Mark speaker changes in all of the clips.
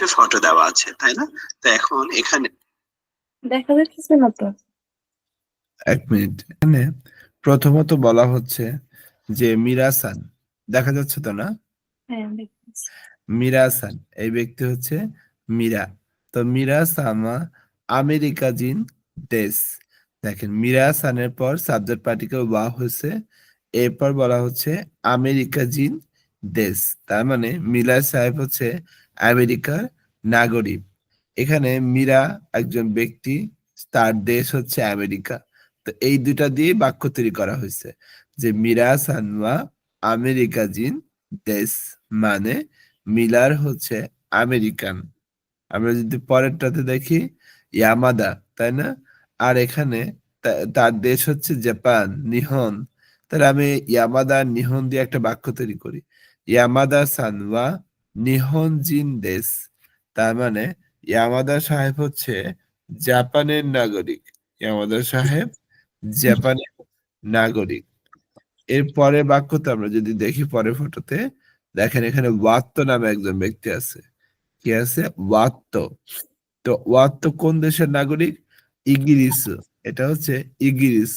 Speaker 1: একটা ফটো দেওয়া আছে তাই না? তো এখন এখানে
Speaker 2: দেখা যাচ্ছে না তো
Speaker 3: এক মিনিট। এখানে প্রথমত বলা হচ্ছে যে মিরাসান দেখা যাচ্ছে তো না?
Speaker 2: হ্যাঁ
Speaker 3: মিরাসান এই ব্যক্তি হচ্ছে মীরা। তো মিরাসামা আমেরিকা জিন দেশ। দেখেন মিরাসানের পর সাবজেক্ট পার্টিকেল ওয়া হয়েছে এরপর বলা হচ্ছে আমেরিকা জিন দেশ। তার মানে মিলা সাহেব হচ্ছে আমেরিকার নাগরিক। এখানে মীরা একজন ব্যক্তি, তার দেশ হচ্ছে আমেরিকা। তো এই দুটা দিয়ে বাক্য তৈরি করা হয়েছে যে মীরা সানওয়া আমেরিকা জিন, দেশ মানে মিলার হচ্ছে আমেরিকান। আমরা যদি পরেরটাতে দেখি, ইয়ামাদা, তাই না? আর এখানে তার দেশ হচ্ছে জাপান, নিহন। তাহলে আমি ইয়ামাদা নিহন দিয়ে একটা বাক্য তৈরি করি। ইয়ামাদা সানওয়া নিহন জিন দেশ। তার মানে ইয়ামাদা সাহেব হচ্ছে জাপানের নাগরিক। ইয়ামাদা সাহেব জাপানের নাগরিক। এর পরে বাক্যতে আমরা যদি দেখি পরের ফটোতে, দেখেন এখানে ওয়াত্ত নামে একজন ব্যক্তি আছে। কি আছে? ওয়াত্ত। তো ওয়াত্ত কোন দেশের নাগরিক? ইগিরিস। এটা হচ্ছে ইগিরিস।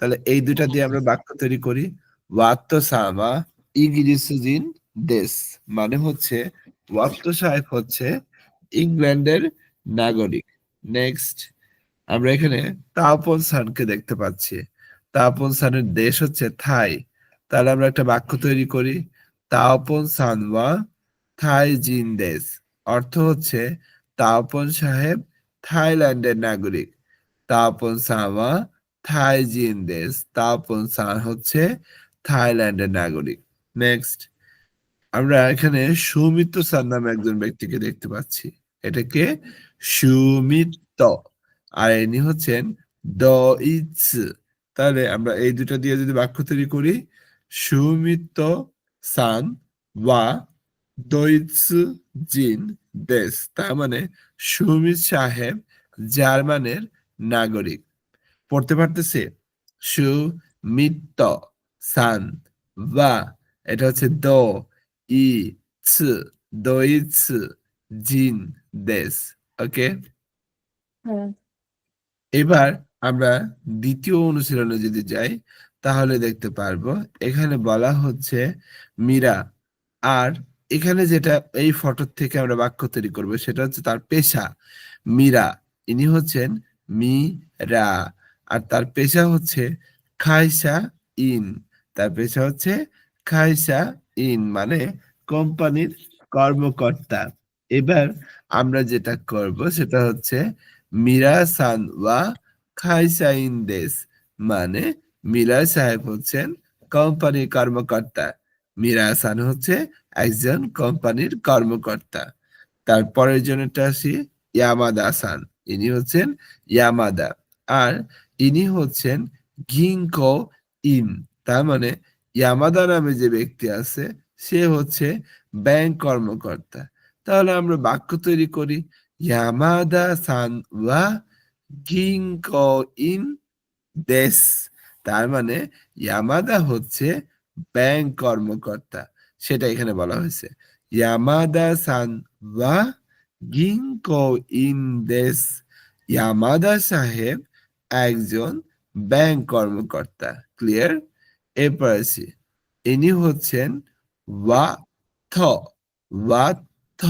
Speaker 3: তাহলে এই দুটা দিয়ে আমরা বাক্য তৈরি করি। ওয়াত্ত সামা ইগিরিস জিন দেশ মানে হচ্ছে ওয়াত্ত সাহেব হচ্ছে ইংল্যান্ডের নাগরিক। নেক্সট আমরা এখানে তাপন সানকে দেখতে পাচ্ছি। তাপন সানের দেশ হচ্ছে থাই। তাহলে আমরা একটা বাক্য তৈরি করি। তাপন সানওয়া থাই জিন দেশ। অর্থ হচ্ছে তাপন সাহেব থাইল্যান্ডের নাগরিক। তাপন সাওয়া থাই জিন দেশ। তাপন সান হচ্ছে থাইল্যান্ডের নাগরিক। নেক্সট আমরা এখানে সুমিত্র সান নামে একজন ব্যক্তিকে দেখতে পাচ্ছি। এটাকে সুমিত্র। আর ইনি হচ্ছেন দ ইচ তাহলে আমরা এই দুটো দিয়ে যদি বাক্য তৈরি করি, সুমিত্র সান ওয়া দইচ জিন দেশ, তার মানে সুমিত সাহেব জার্মানের নাগরিক। পড়তে পারতেছে, সুমিত্র সান বা, এটা হচ্ছে দ। ই ছ দইচ জিন দেশ ওকে?
Speaker 2: হ্যাঁ।
Speaker 3: এবার আমরা দ্বিতীয় অনুশীলনে যদি যাই তাহলে দেখতে পারব এখানে বলা হচ্ছে মীরা। আর এখানে যেটা এই ফটো থেকে আমরা বাক্য তৈরি করব সেটা হচ্ছে তার পেশা। মীরা ইনি হচ্ছেন মীরা। আর তার পেশা হচ্ছে খাইসা ইন তার পেশা হচ্ছে খাইসা ইন মানে কোম্পানির কর্মকর্তা। এবার আমরা যেটা করব সেটা হচ্ছে মীরা সান ওয়া খাইসা ইন দেশ। মানে মীরা সাহেব হচ্ছেন কোম্পানির কর্মকর্তা। মীরা সান হচ্ছে একজন কোম্পানির কর্মকর্তা। তারপরের জন্যটা আসি ইয়ামাদা সান। ইনি হচ্ছেন ইয়ামাদা। আর ইনি হচ্ছেন গিঙ্কো ইন। তার মানে ইয়ামাদা নামে যে ব্যক্তি আছে, সে হচ্ছে ব্যাংক কর্মকর্তা। তাহলে আমরা বাক্য তৈরি করি ইয়ামাদা সান ওয়া গিঙ্কো ইন দেশ তার মানে ইয়ামাদা হচ্ছে ব্যাংক কর্মকর্তা। সেটা এখানে বলা হয়েছে। ইয়ামাদা সান ওয়া গিঙ্কো ইন দেশ ইয়ামাদা সাহেব একজন ব্যাংক কর্মকর্তা। ক্লিয়ার এরপর আছি ইনি হচ্ছেন ওয়া থ ওয়া থ।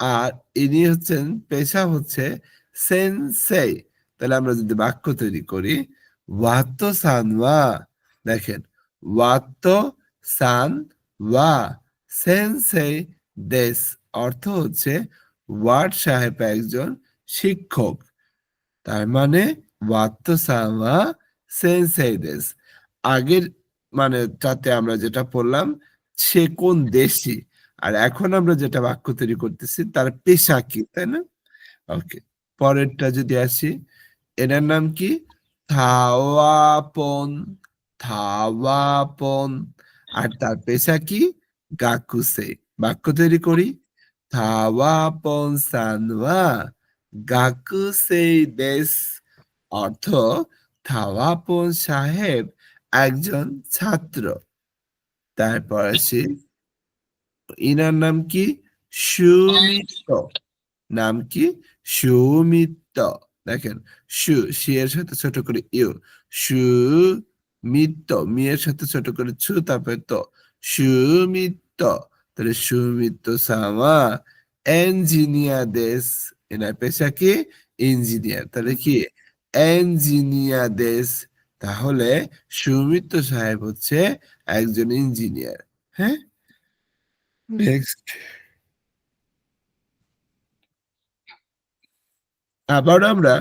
Speaker 3: আর ইনি হচ্ছেন, পেশা হচ্ছে সেন্সেই। তাহলে আমরা যদি বাক্য তৈরি করি, ওয়াত্ত সান ওয়া দেখেন, ওয়াত্ত সান ওয়া সেন্সেই দেশ। অর্থ হচ্ছে ওয়ার্ড সাহেব একজন শিক্ষক। তার মানে ওয়াত্ত সান ওয়া সেন্সেই দেশ। আগের মানে তাতে আমরা যেটা পড়লাম, সে কোন দেশি? আর এখন আমরা যেটা বাক্য তৈরি করতেছি, তার পেশা কি, তাই না? ওকে পরেরটা যদি আসি, এনার নাম কি? থাওয়াপন থাওয়াপন। আর তার পেশা কি? গাকুসে। বাক্য তৈরি করি। থাওয়াপন সানওয়া, গাকুসে দেশ। অর্থ, থাওয়াপন সাহেব একজন ছাত্র। তারপর আসি ইনার নাম কি? সুমিত্র। নাম কি? সুমিত্র। দেখেন, সু, সি এর সাথে ছোট করে ইউ। সুমিত্র। মিয়ের সাথে ছোট করে ছু, তারপরে তো। সুমিত্র। তাহলে সুমিত্র সামা ইঞ্জিনিয়ার দেশ এনার পেশা কি? ইঞ্জিনিয়ার। তাহলে কি? ইঞ্জিনিয়ার দেশ তাহলে সৌমিত্র সাহেব হচ্ছে একজন ইঞ্জিনিয়ার হ্যাঁ? নেক্সট আবার আমরা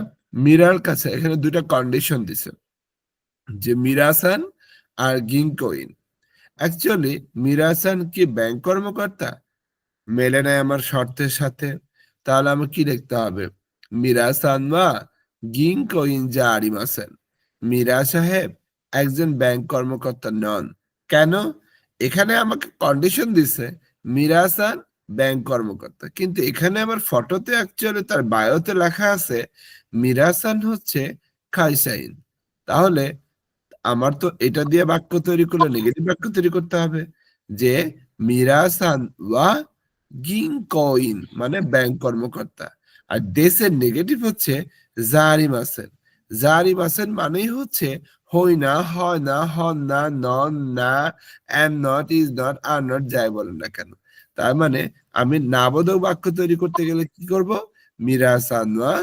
Speaker 3: মীরার কাছে, এখানে দুটা কন্ডিশন দিছে, যে মিরাসান আর গিঙ্কোইন অ্যাকচুয়ালি মিরাসান কি ব্যাংক কর্মকর্তা? মেলে নেয় আমার শর্তের সাথে। তাহলে আমি কি লিখতে হবে? মিরাসান বা গিঙ্কোইন যা আরিমাসেন মীরা সাহেব একজন ব্যাংক কর্মকর্তা নন। কেন? এখানে আমাকে কন্ডিশন দিছে মিরাসান ব্যাংক কর্মকর্তা। কিন্তু এখানে আমার ফটোতে অ্যাকচুয়ালি তার বায়োতে লেখা আছে মিরাসান হচ্ছে খাইসাইন। তাহলে আমার তো এটা দিয়ে বাক্য তৈরি করলে নেগেটিভ বাক্য তৈরি করতে হবে, যে মিরাসান ওয়া গিংকইন মানে ব্যাংক কর্মকর্তা। আর দেশের নেগেটিভ হচ্ছে জারিমাসেন জারিমাসেন মানেই হচ্ছে হই না হয় না হন না নন না am not is not are not যাই বলেন না কেন। তার মানে আমি নাবোধক বাক্য তৈরি করতে গেলে কি করব? মিরাসানওয়া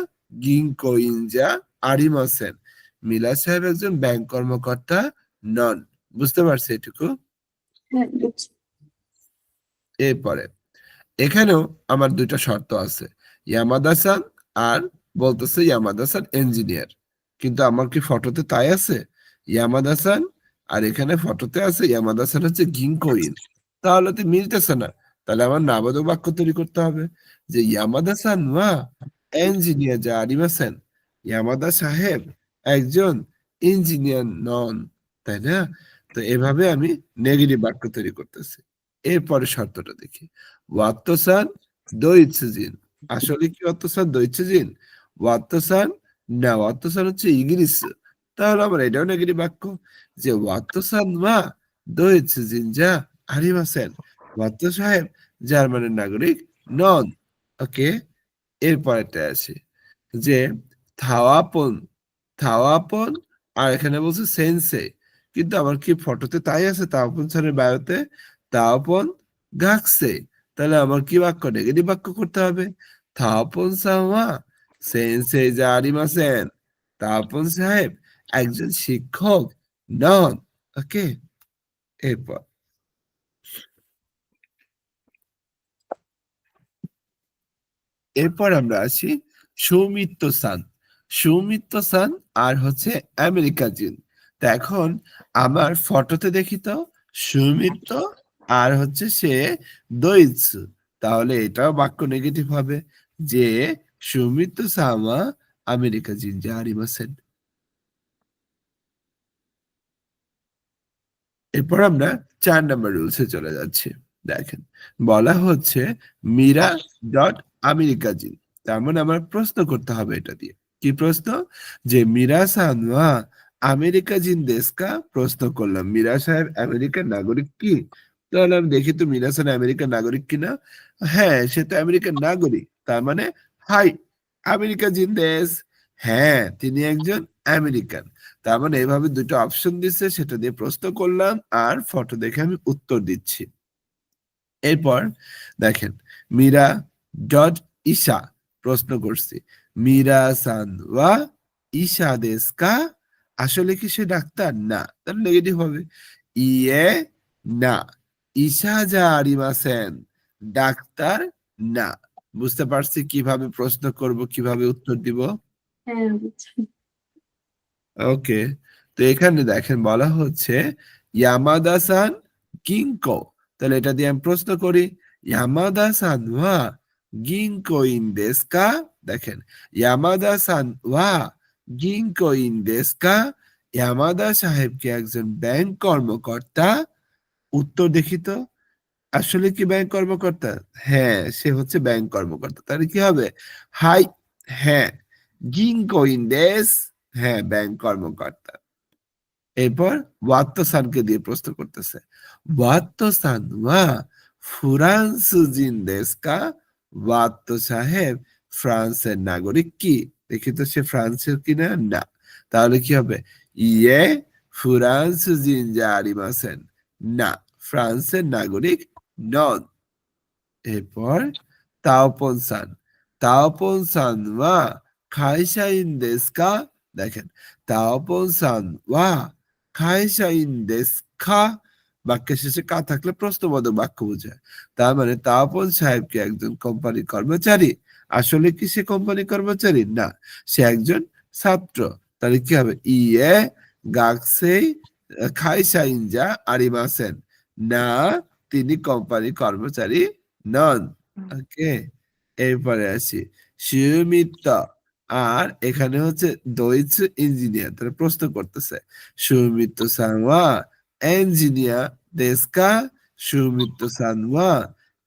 Speaker 3: গিংকোইনজা আরিমাসেন। মিলা সাহেব একজন ব্যাংক কর্মকর্তা নন। বুঝতে পারছি এটুকু?
Speaker 2: হ্যাঁ
Speaker 3: এরপরে এখানেও আমার দুইটা শর্ত আছে। ইয়ামাদাসান আর বলতেছে ইয়ামাদাসান ইঞ্জিনিয়ার কিন্তু আমার কি ফটোতে তাই আছে? ইয়ামাদাসান আর এখানে ফটোতে আছে ইয়ামাদাসান হচ্ছে গিংকোইন তাহলে তো মিলতেছে না। তাহলে আমার নাবাদক বাক্য তৈরি করতে হবে যে ইয়ামাদাসান মা ইঞ্জিনিয়ার যা আরিমাসেন ইয়ামাদা সাহেব একজন ইঞ্জিনিয়ার নন, তাই না? তো এভাবে আমি নেগেটিভ বাক্য তৈরি করতেছি। এরপরে শর্তটা দেখি। ওয়াত্তসান দৈৎসজিন আসলে কি ওয়াত্তসান দৈৎসজিন ওয়াত্তসান না ওয়াত্তসান হচ্ছে ইংলিশ। তাহলে আমার এটাও নেগেটিভ বাক্য যে ওয়াত্তসান মা দৈৎসজিন যা হারিমাসেন ওয়াত্ত সাহেব, জার্মানের নাগরিক, নন। ওকে এরপরেটা আছে যে থাওয়াপন থাওয়াপন, আর এখানে বলছে সেন্সে। কিন্তু আমার কি ফটোতে তাই আছে? তাওপন স্যারের বায়োতে তাওপন গাকসে তাহলে আমার কি বাক্য? নেগেটিভ বাক্য করতে হবে। তাওপন সামা সেন্সে জারিমাসেন। তাওপন সাহেব, একজন শিক্ষক, নন। ওকে, এরপর। এরপর আমরা আছি সৌমিত্র সান। সৌমিত্র সান আর হচ্ছে আমেরিকা জিন। তো এখন আমার ফটোতে দেখি তো, সৌমিত্র আর হচ্ছে সে দৈৎস তাহলে এটাও বাক্য নেগেটিভ হবে যে সামা আমেরিকা জিন যা আরিমাসেন এরপর আমরা চার নম্বর রুলসে চলে যাচ্ছি, দেখেন। বলা হচ্ছে মীরা ডট আমেরিকা জিন তার মানে আমার প্রশ্ন করতে হবে এটা দিয়ে। কি প্রশ্ন? যে মীরা সানওয়া আমেরিকা জিন দেশকা প্রশ্ন করলাম। মীরা সাহেব আমেরিকার নাগরিক কি? তাহলে আমি দেখি তো মীরা সাহেব আমেরিকার নাগরিক কিনা? হ্যাঁ সে তো আমেরিকার নাগরিক। তার মানে হাই আমেরিকা জিন দেশ হ্যাঁ তিনি একজন আমেরিকান। তার মানে এভাবে দুটো অপশন দিচ্ছে সেটা দিয়ে প্রশ্ন করলাম আর ফটো দেখে আমি উত্তর দিচ্ছি। এরপর দেখেন, মীরা ডট ঈশা, প্রশ্ন করছি, মীরা সান ওয়া ঈশা দেশকা আসলে কি সে ডাক্তার? না তাহলে নেগেটিভ হবে। ইয়ে না, ঈশা যা আরিমাসেন ডাক্তার না। বুঝতে পারছি কীভাবে প্রশ্ন করব কীভাবে উত্তর দিব?
Speaker 2: হ্যাঁ
Speaker 3: ওকে তো এখানে দেখেন বলা হচ্ছে ইয়ামাদা সান গিঙ্কো তাহলে এটা দিয়ে আমি প্রশ্ন করি ইয়ামাদা সান ওয়া গিঙ্কো ইন দেশকা? দেখেন ইয়ামাদা সান ওয়া গিঙ্কো ইন দেশকা? ইয়ামাদা সাহেব কি একজন ব্যাংক কর্মকর্তা উত্তর দেখি তো। আসলে কি ব্যাংক কর্মকর্তা? হ্যাঁ সে হচ্ছে ব্যাংক কর্মকর্তা। তাহলে কি হবে? হাই হ্যাঁ গিঙ্কো ইন দেশ হ্যাঁ ব্যাংক কর্মকর্তা। এরপর ওয়াত্তসানকে দিয়ে প্রশ্ন করতেছে। ওয়াত্তসান ওয়া ফ্রান্সজিন দেশকা ওয়াত্ত সাহেব ফ্রান্সের নাগরিক কি? দেখি তো সে ফ্রান্সের কিনা? না। তাহলে কি হবে? ইয়ে ফ্রান্স জিনজা আরিমাসেন না, ফ্রান্সের নাগরিক নন এরপর তাওপন সান। ওয়া খাইশাইন দেশকা দেখেন, তাওপন সান ওয়া খাইশাইন দেশকা বাক্যের শেষে কা থাকলে প্রশ্নবোধক বাক্য বোঝায়। তার মানে তাওপন সাহেব কি একজন কোম্পানি কর্মচারী, আসলে কি সে কোম্পানি কর্মচারী? না, সে একজন ছাত্র। তাহলে কি হবে? ইয়ে গাকসেই খাইশাইনজা আরিমাসেন। না তিনি কোম্পানি কর্মচারী নন। ওকে এরপরে আসি। সুমিত্ত আর এখানে হচ্ছে দৈচ ইঞ্জিনিয়ার তারা প্রশ্ন করতেছে। সুমিত্ত সানওয়া ইঞ্জিনিয়ার দেশকা সুমিত্ত সানওয়া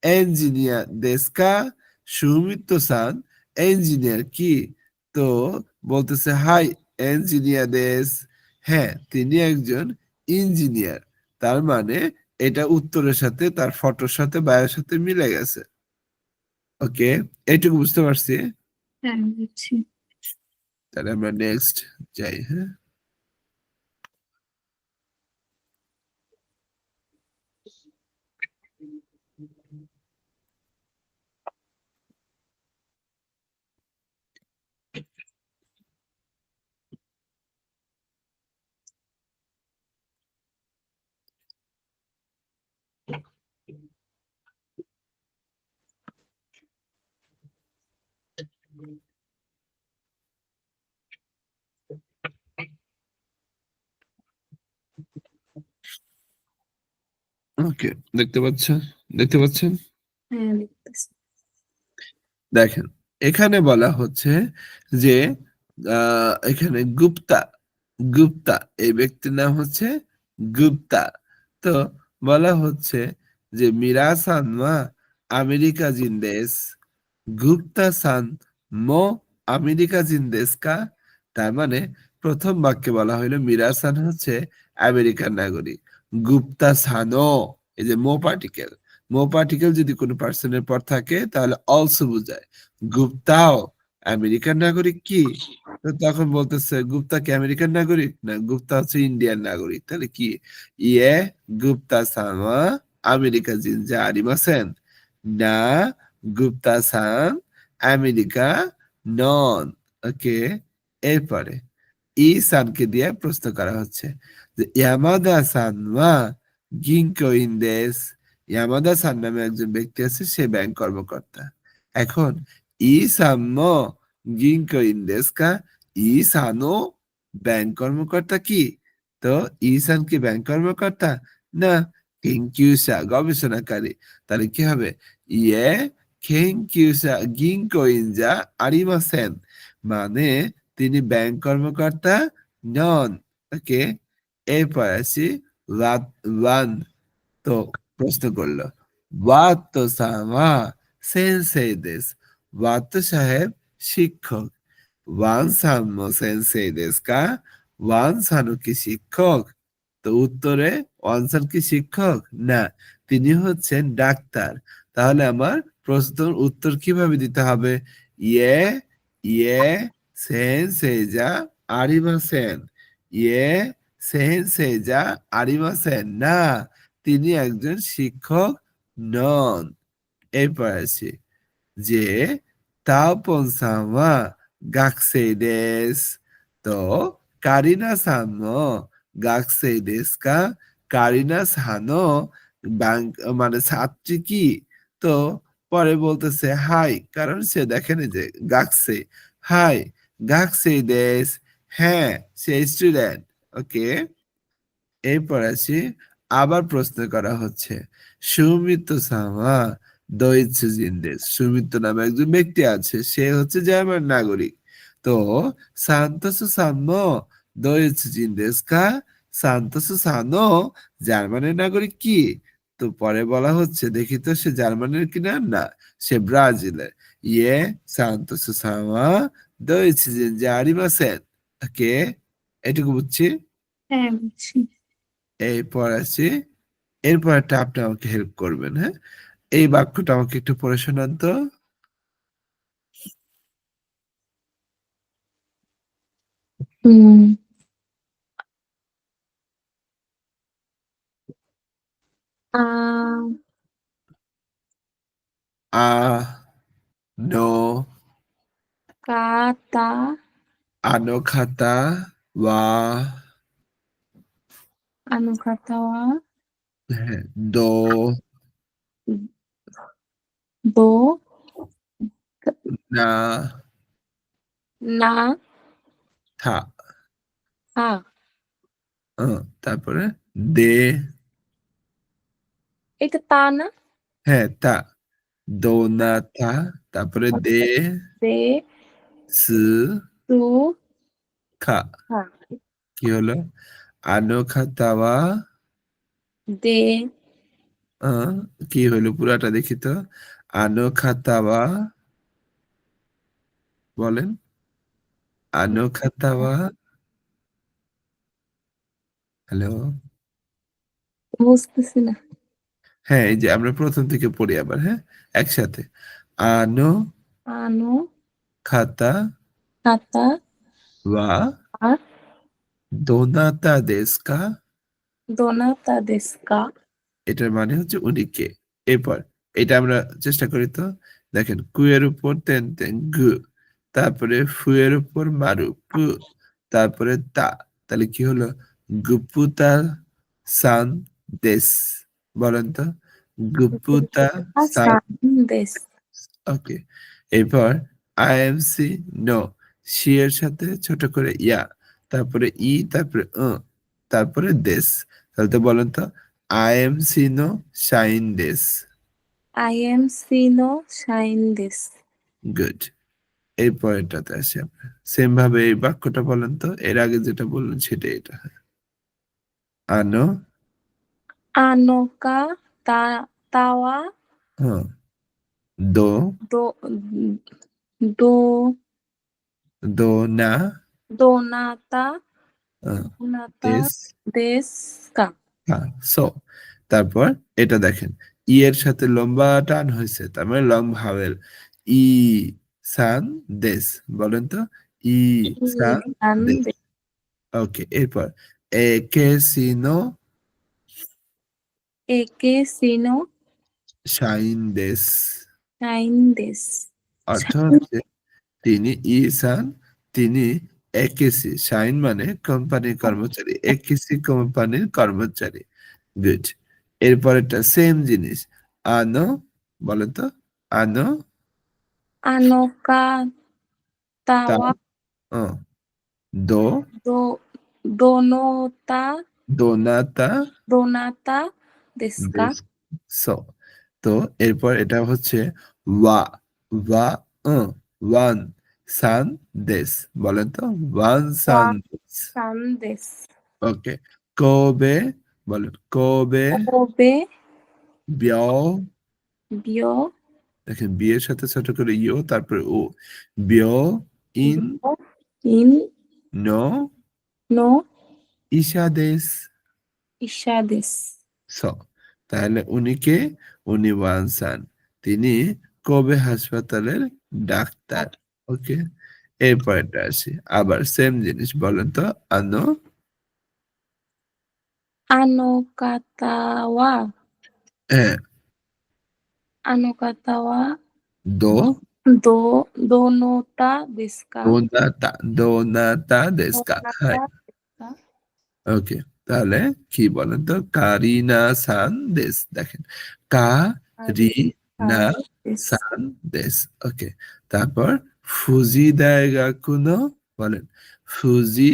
Speaker 3: ইঞ্জিনিয়ার দেশকা সুমিত্ত সান ইঞ্জিনিয়ার কি? তো বলতেছে হাই ইঞ্জিনিয়ার দেশ হ্যাঁ তিনি একজন ইঞ্জিনিয়ার তার মানে এটা উত্তরের সাথে তার ফটোর সাথে বায়ের সাথে মিলে গেছে। ওকে এইটুকু বুঝতে পারছি?
Speaker 2: হ্যাঁ বুঝছি।
Speaker 3: তাহলে আমরা নেক্সট যাই হ্যাঁ? ওকে দেখতে পাচ্ছেন দেখতে পাচ্ছেন?
Speaker 2: হ্যাঁ
Speaker 3: দেখেন এখানে বলা হচ্ছে যে এখানে গুপ্তা গুপ্তা এই ব্যক্তির নাম হচ্ছে গুপ্তা। তো বলা হচ্ছে যে মীরা সান মা আমেরিকা জিন্দেশ গুপ্তা সান মো আমেরিকা জিন্দেশ কা? তার মানে প্রথম বাক্যে বলা হইল মীরা সান হচ্ছে আমেরিকান নাগরিক। গুপ্তা সানো। এই যে মো পার্টিকেল মো পার্টিকেল যদি কোনো পার্সনের পর থাকে, তাহলে অলসো বোঝায়। গুপ্তাও আমেরিকান নাগরিক কি? তখন বলতেছে, গুপ্তা কি আমেরিকান নাগরিক? না, গুপ্তা হচ্ছে ইন্ডিয়ান নাগরিক। তাহলে কি? ইয়ে গুপ্তা সামা আমেরিকা জিনজা আরিমাসেন না, গুপ্তা সান আমেরিকা নন। ওকে, এরপরে ই সানকে দিয়ে প্রশ্ন করা হচ্ছে। যে ইয়ামাদা সান ওয়া গিঙ্কো ইন্দেশ ইয়ামাদা সান নামে একজন ব্যক্তি আছে, সে ব্যাংক কর্মকর্তা। এখন ই সাম্য গিঙ্কো ইন্দেশ কা ই সানো ব্যাংক কর্মকর্তা কি? তো ইসান কি ব্যাংক কর্মকর্তা? না কেঙ্কিউসা গবেষণাকারী। তাহলে কি হবে? ইয়ে কেঙ্কিউসা গিঙ্কো ইনজা আরিমাসেন মানে তিনি ব্যাংক কর্মকর্তা নন। ওকে এরপর আসি ওয়ান তো প্রশ্ন করল ওয়াত সামা সেন্সেই দেশ ওয়াত সাহেব শিক্ষক। ওয়ান সামো সেন্সেই দেশ কা? ওয়ান সানু কি শিক্ষক? তো উত্তরে ওয়ানসান কি শিক্ষক? না, তিনি হচ্ছেন ডাক্তার। তাহলে আমার প্রশ্নের উত্তর কীভাবে দিতে হবে? ইয়ে ইয়ে সেন সেজা আরিমাসেন ইয়ে সেন সেজা আরিমাসেন না, তিনি একজন শিক্ষক নন। এরপর আছে যে তাওপন সামা গাকসে দেশ তো, কারিনা সানো গাকসে দেশ কা কারিনা সানো মানে ছাত্রী কি? তো, পরে বলতেছে, হাই, কারণ সে দেখেন যে গাকসে। হাই গাকসে দেশ হ্যাঁ সে স্টুডেন্ট ওকে, এরপর আসি, আবার প্রশ্ন করা হচ্ছে সুমিত সামা দৈৎস জিন্দেশ সুমিত নামে একজন ব্যক্তি আছে, সে হচ্ছে জার্মান নাগরিক। তো, সান্তোস সাম্য দৈৎস জিন্দেশ কা, সান্তোস সানো, জার্মানের নাগরিক কি? তো পরে বলা হচ্ছে, দেখি তো সে জার্মানের কিনা? না, সে ব্রাজিলের। ইয়ে সান্তোস সামা দৈৎস জিনজা আরিমাসেন ওকে এটুকু বুঝছি?
Speaker 2: হ্যাঁ বুঝছি।
Speaker 3: এরপর আছে এরপর একটা আপনি আমাকে হেল্প করবেন হ্যাঁ? এই বাক্যটা আমাকে একটু পড়ে শোনান তো।
Speaker 2: আ
Speaker 3: নো।
Speaker 2: কাতা।
Speaker 3: আনো খাতা। ওয়া
Speaker 2: আনুখাতাওয়া
Speaker 3: হ্যাঁ, দো
Speaker 2: দো
Speaker 3: না
Speaker 2: না
Speaker 3: থা
Speaker 2: হা
Speaker 3: আহ, তারপরে দে
Speaker 2: এটা তা না
Speaker 3: হ্যাঁ তা দো না থা তারপরে দে
Speaker 2: দে
Speaker 3: সু
Speaker 2: তু
Speaker 3: খা কি হলো আনো খাতাওয়া
Speaker 2: দে
Speaker 3: কি হলো পুরাটা দেখি তো আনো খাতাওয়া বলেন আনো খাতাওয়া হ্যালো
Speaker 2: বুঝতেছি না
Speaker 3: হ্যাঁ এই যে আমরা প্রথম থেকে পড়ি আবার হ্যাঁ একসাথে আনো
Speaker 2: আনো
Speaker 3: খাতা
Speaker 2: খাতা
Speaker 3: ওয়া
Speaker 2: ওয়া
Speaker 3: দোনাতা দেশকা
Speaker 2: দোনাতা দেস্কা
Speaker 3: এটার মানে হচ্ছে উনি কে এরপর এটা আমরা চেষ্টা করি তো। দেখেন কুয়ের উপর তেন তেন গু তারপরে ফুয়ের উপর মারু পু তারপরে তা। তাহলে কি হলো? গুপুতা সান দেশ বলেন তো। গুপুতা সান
Speaker 2: দেশ।
Speaker 3: ওকে এরপর আইএমসি নো। সি এর সাথে ছোট করে ইয়া তারপরে ই তারপরে তারপরে দেশ। তাহলে তো বলেন তো আইএমসি নো শাইন দেশ।
Speaker 2: আই এম সিনো শাইন দেশ।
Speaker 3: গুড। এরপর এটাতে আসি আমরা। সেম ভাবে এই বাক্যটা বলেন তো এর আগে যেটা বললেন সেটা এটা। আনো।
Speaker 2: আনোকা তা তাওয়া।
Speaker 3: হ্যাঁ দো।
Speaker 2: দো দো
Speaker 3: দো না
Speaker 2: দোনাতা দোনাতা
Speaker 3: দেশ
Speaker 2: দেশকা
Speaker 3: হ্যাঁ সো তারপর এটা দেখেন। ই এর সাথে লম্বা টান হয়েছে তার মানে লং ভাওয়েল। ই সান দেশ বলেন তো? ই সান দেশ। ওকে এরপর এ কে সিনো
Speaker 2: একে সিনো
Speaker 3: শাইন দেশ।
Speaker 2: শাইন দেশ।
Speaker 3: অর্থ হচ্ছে তিনি ই সান তিনি একেসি শাইন মানে কোম্পানির কর্মচারী একেসি কোম্পানির কর্মচারী। গুড এরপর একটা সেম জিনিস। আনো বলেন তো আনো
Speaker 2: আনোকা তাওয়া
Speaker 3: ও। দো?
Speaker 2: দো দোনোতা
Speaker 3: দোনাতা?
Speaker 2: দোনাতা দেশকা।
Speaker 3: সো তো এরপর এটা হচ্ছে ওয়া ওয়া ওয়ান সান দেশ বলেন তো? ওয়ান সান
Speaker 2: শান দেশ।
Speaker 3: ওকে কবে? বলেন কবে?
Speaker 2: ওবে
Speaker 3: বিয়।
Speaker 2: বিয়।
Speaker 3: দেখেন বিয়ের সাথে ছোট করে ইও তারপরে ও। বিয় ইন
Speaker 2: ইন
Speaker 3: নো
Speaker 2: নো
Speaker 3: ঈশা দেশ।
Speaker 2: ঈশা দেশ।
Speaker 3: স তাহলে উনি কে? উনি ওয়ানসান তিনি কবে হাসপাতালের ডাক্তার। ওকে এরপর এটা আসি আবার সেম জিনিস বলেন তো আনো।
Speaker 2: আনোকাতাওয়া
Speaker 3: হ্যাঁ।
Speaker 2: আনোকাতাওয়া
Speaker 3: দো।
Speaker 2: দো দেশকা
Speaker 3: দেশকা হ্যাঁ। ওকে তাহলে কি বলেন তো? কারিনা সান দেশ দেখেন। কা রি না
Speaker 2: দেশ
Speaker 3: সান দেশ ওকে তারপর ফুজি দায়গা কুনো বলেন। ফুজি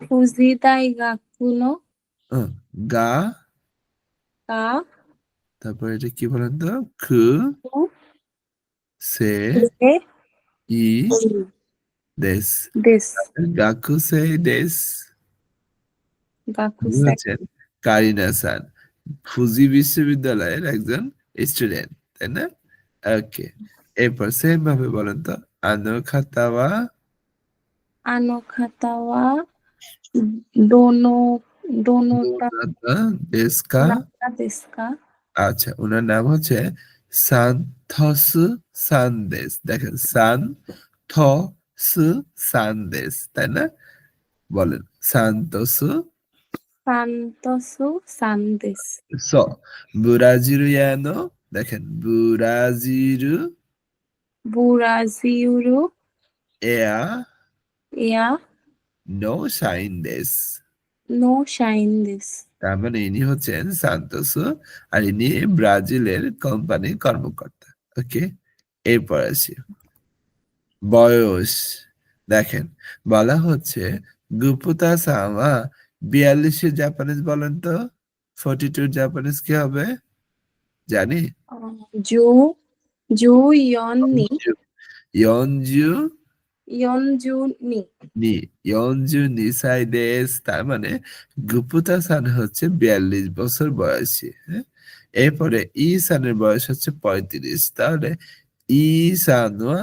Speaker 2: ফুজিদাই গাকুনো
Speaker 3: আহ, গা।
Speaker 2: কা
Speaker 3: তারপর এটা কি বলেন তো? খু। সে। ই। দেশ।
Speaker 2: দেশ।
Speaker 3: গাকু সে দেশ।
Speaker 2: গাকু
Speaker 3: হচ্ছেন কারিনা সান ফুজি বিশ্ববিদ্যালয়ের একজন স্টুডেন্ট তাই না? ওকে এরপর সেম ভাবে বলেন তো আনো খাতাওয়া
Speaker 2: আনোকাতাওয়া দোনো দোনোতা
Speaker 3: দোনাতা দেশকা
Speaker 2: নাতা দেশকা
Speaker 3: আচ্ছা ওনার নাম হচ্ছে সান্থস সানদেশ দেখেন সান থ সু সানদেশ তাই না বলেন সান্তোস
Speaker 2: Santoso Sandes.
Speaker 3: স বুরাজিরুয়ানো দেখেন বুরাজিরু।
Speaker 2: Buraziuro
Speaker 3: এয়া।
Speaker 2: Ea
Speaker 3: নো সাইনদেশ
Speaker 2: no Shindes.
Speaker 3: তার মানে ইনি হচ্ছেন সান্তোস আর ইনি ব্রাজিলের কোম্পানির কর্মকর্তা। ওকে এরপর আসি। বয়স দেখেন বলা হচ্ছে গুপুতা সামা বিয়াল্লিশের জাপানিজ বলেন তো? ফর্টি টু জাপানিজ কি হবে? জানি।
Speaker 2: Ju Yonni
Speaker 3: ইয়নজু
Speaker 2: Yonju Ni.
Speaker 3: নি ইয়নজু নিসাই দেশ তার মানে গুপুতা সান হচ্ছে বিয়াল্লিশ বছর বয়সী হ্যাঁ? এরপরে ই সানের বয়স হচ্ছে পঁয়ত্রিশ তাহলে ই সানোয়া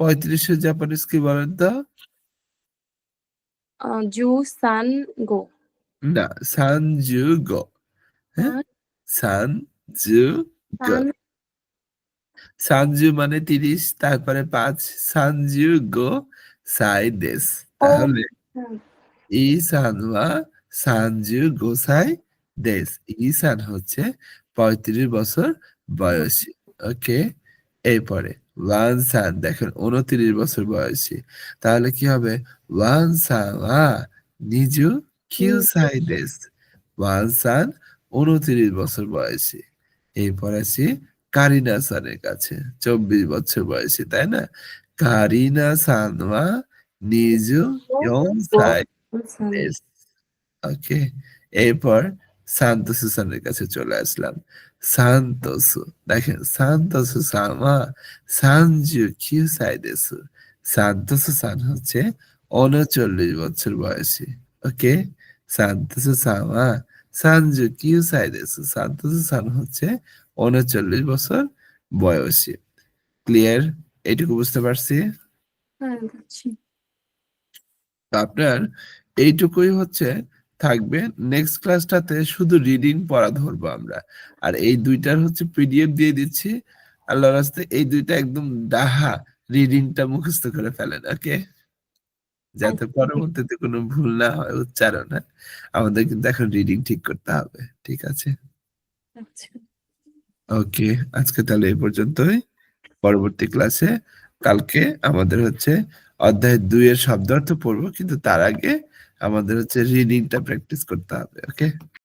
Speaker 3: পঁয়ত্রিশের জাপানিজ কি বলেন তো?
Speaker 2: Ju San Go.
Speaker 3: না সানজু গো হ্যাঁ? সানজু গো
Speaker 2: San
Speaker 3: সানজু মানে তিরিশ তারপরে পাঁচ সানজু গো সাই দেশ। তাহলে ই সানওয়া সানজু গোসাই দেশ। ই সান হচ্ছে পঁয়ত্রিশ বছর বয়সী। ওকে এরপরে ওয়ান সান দেখেন উনত্রিশ বছর বয়সী। তাহলে কি হবে? ওয়ান সাওয়া নিজু কিউ সাই দেশ। ওয়ান সান উনত্রিশ বছর বয়সী। এরপর আসি কারিনা সানের কাছে। চব্বিশ বছর বয়সী তাই না? কারিনা সানওয়া নিজু. ওকে এরপর সান্তোসু সানের কাছে চলে আসলাম। সান্তোসু দেখেন সান্তোসু সামা সানজু কিউ সাইদেসু সান্তোসু সান হচ্ছে উনচল্লিশ বছর বয়সী ওকে সান্তোসু সামা সানজু কিউ সাইদেসু সান্তোসু সান হচ্ছে উনচল্লিশ বছর বয়সী। ক্লিয়ার? এইটুকু বুঝতে পারছি?
Speaker 2: হ্যাঁ
Speaker 3: আপনার এইটুকুই হচ্ছে থাকবে। নেক্সট ক্লাসটাতে শুধু রিডিং পড়া ধরবো আমরা। আর এই দুইটার হচ্ছে পিডিএফ দিয়ে দিচ্ছি। আল্লাহ রাস্তে এই দুইটা একদম ডাহা রিডিংটা মুখস্থ করে ফেলেন ওকে যাতে পরবর্তীতে কোনো ভুল না হয় উচ্চারণ? আমাদের কিন্তু এখন রিডিং ঠিক করতে হবে ঠিক আছে?
Speaker 2: আচ্ছা।
Speaker 3: ওকে আজকে তাহলে এই পর্যন্তই। পরবর্তী ক্লাসে কালকে আমাদের হচ্ছে অধ্যায় দুই এর শব্দ অর্থ পড়ব কিন্তু তার আগে আমাদের হচ্ছে রিডিংটা প্র্যাকটিস করতে হবে ওকে?